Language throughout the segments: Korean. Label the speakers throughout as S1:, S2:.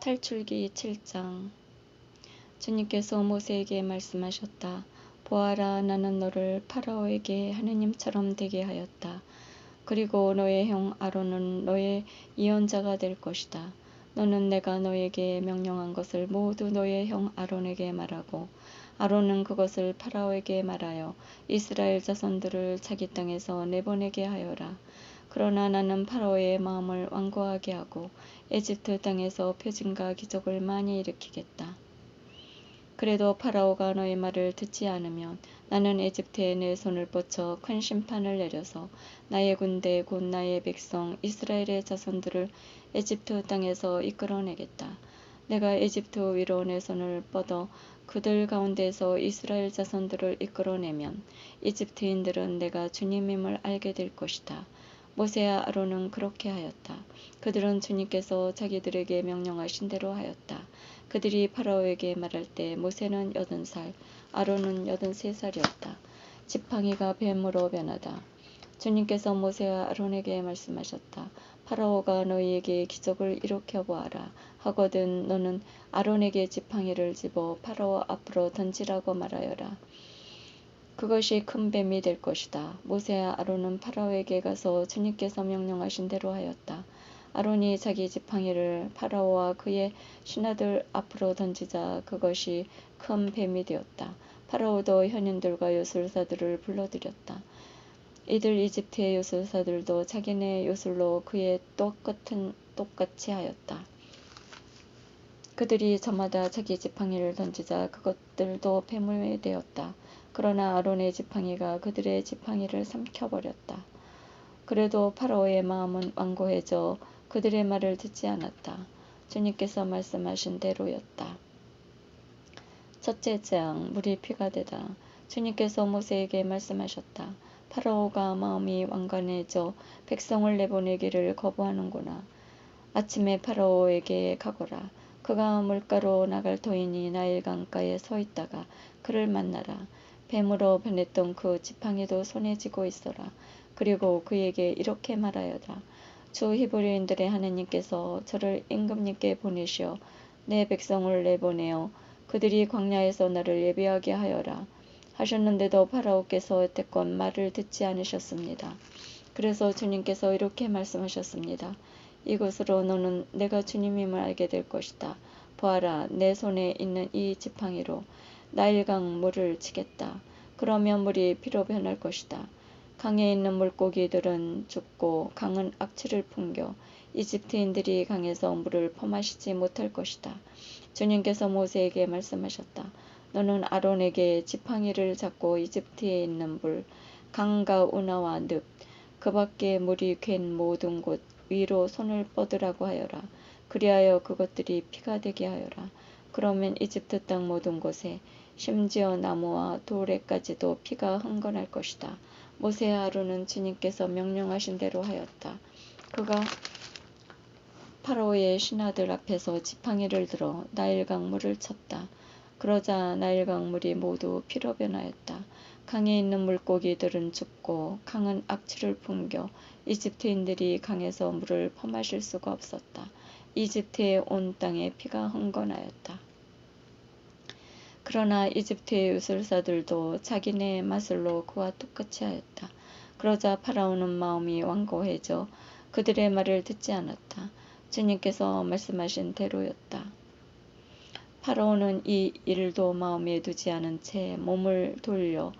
S1: 탈출기 7장 주님께서 모세에게 말씀하셨다. 보아라 나는 너를 파라오에게 하느님처럼 되게 하였다. 그리고 너의 형 아론은 너의 이언자가 될 것이다. 너는 내가 너에게 명령한 것을 모두 너의 형 아론에게 말하고 아론은 그것을 파라오에게 말하여 이스라엘 자손들을 자기 땅에서 내보내게 하여라. 그러나 나는 파라오의 마음을 완고하게 하고 에집트 땅에서 표징과 기적을 많이 일으키겠다. 그래도 파라오가 너의 말을 듣지 않으면 나는 에집트에 내 손을 뻗쳐 큰 심판을 내려서 나의 군대 곧 나의 백성 이스라엘의 자손들을 에집트 땅에서 이끌어내겠다. 내가 에집트 위로 내 손을 뻗어 그들 가운데서 이스라엘 자손들을 이끌어내면 이집트인들은 내가 주님임을 알게 될 것이다. 모세와 아론은 그렇게 하였다. 그들은 주님께서 자기들에게 명령하신 대로 하였다. 그들이 파라오에게 말할 때 모세는 여든 살, 아론은 여든 세 살이었다. 지팡이가 뱀으로 변하다. 주님께서 모세와 아론에게 말씀하셨다. 파라오가 너희에게 기적을 일으켜 보아라 하거든 너는 아론에게 지팡이를 집어 파라오 앞으로 던지라고 말하여라. 그것이 큰 뱀이 될 것이다. 모세와 아론은 파라오에게 가서 주님께서 명령하신 대로 하였다. 아론이 자기 지팡이를 파라오와 그의 신하들 앞으로 던지자 그것이 큰 뱀이 되었다. 파라오도 현인들과 요술사들을 불러들였다. 이들 이집트의 요술사들도 자기네 요술로 그의 똑같은 똑같이 하였다. 그들이 저마다 자기 지팡이를 던지자 그것들도 뱀이 되었다. 그러나 아론의 지팡이가 그들의 지팡이를 삼켜버렸다. 그래도 파라오의 마음은 완고해져 그들의 말을 듣지 않았다. 주님께서 말씀하신 대로였다. 첫째 장 물이 피가 되다. 주님께서 모세에게 말씀하셨다. 파라오가 마음이 완간해져 백성을 내보내기를 거부하는구나. 아침에 파라오에게 가거라. 그가 물가로 나갈 터이니 나일 강가에 서 있다가 그를 만나라. 뱀으로 변했던 그 지팡이도 손에 쥐고 있어라. 그리고 그에게 이렇게 말하여라. 주 히브리인들의 하나님께서 저를 임금님께 보내시어 내 백성을 내보내어 그들이 광야에서 나를 예배하게 하여라. 하셨는데도 파라오께서 여태껏 말을 듣지 않으셨습니다. 그래서 주님께서 이렇게 말씀하셨습니다. 이것으로 너는 내가 주님임을 알게 될 것이다. 보아라, 내 손에 있는 이 지팡이로 나일강 물을 치겠다. 그러면 물이 피로 변할 것이다. 강에 있는 물고기들은 죽고 강은 악취를 풍겨 이집트인들이 강에서 물을 퍼마시지 못할 것이다. 주님께서 모세에게 말씀하셨다. 너는 아론에게 지팡이를 잡고 이집트에 있는 물, 강과 운하와 늪, 그 밖에 물이 갠 모든 곳 위로 손을 뻗으라고 하여라. 그리하여 그것들이 피가 되게 하여라. 그러면 이집트 땅 모든 곳에 심지어 나무와 돌에까지도 피가 흥건할 것이다. 모세와 아론은 주님께서 명령하신 대로 하였다. 그가 파로의 신하들 앞에서 지팡이를 들어 나일 강 물을 쳤다. 그러자 나일 강 물이 모두 피로 변하였다. 강에 있는 물고기들은 죽고 강은 악취를 풍겨 이집트인들이 강에서 물을 퍼마실 수가 없었다. 이집트의 온 땅에 피가 흥건하였다. 그러나 이집트의 요술사들도 자기네 마술로 그와 똑같이 하였다. 그러자 파라오는 마음이 완고해져 그들의 말을 듣지 않았다. 주님께서 말씀하신 대로였다. 파라오는 이 일도 마음에 두지 않은 채 몸을 돌려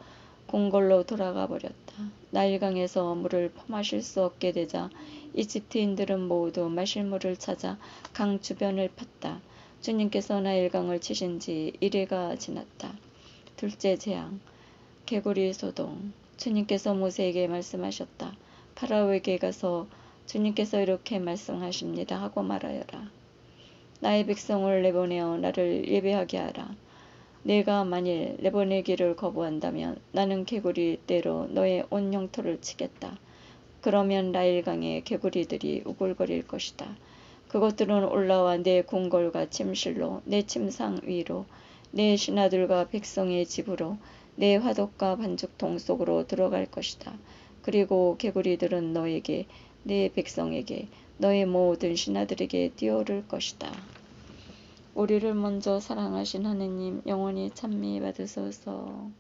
S1: 궁궐로 돌아가 버렸다. 나일강에서 물을 퍼마실 수 없게 되자 이집트인들은 모두 마실 물을 찾아 강 주변을 팠다. 주님께서 나일강을 치신 지 1회가 지났다. 둘째 재앙, 개구리 소동. 주님께서 모세에게 말씀하셨다. 파라오에게 가서 주님께서 이렇게 말씀하십니다 하고 말하여라. 나의 백성을 내보내어 나를 예배하게 하라. 내가 만일 내보내기를 거부한다면 나는 개구리 떼로 너의 온 영토를 치겠다. 그러면 나일강의 개구리들이 우글거릴 것이다. 그것들은 올라와 내 궁궐과 침실로 내 침상 위로 내 신하들과 백성의 집으로 내 화덕과 반죽통 속으로 들어갈 것이다. 그리고 개구리들은 너에게 내 백성에게 너의 모든 신하들에게 뛰어오를 것이다. 우리를 먼저 사랑하신 하느님 영원히 찬미 받으소서.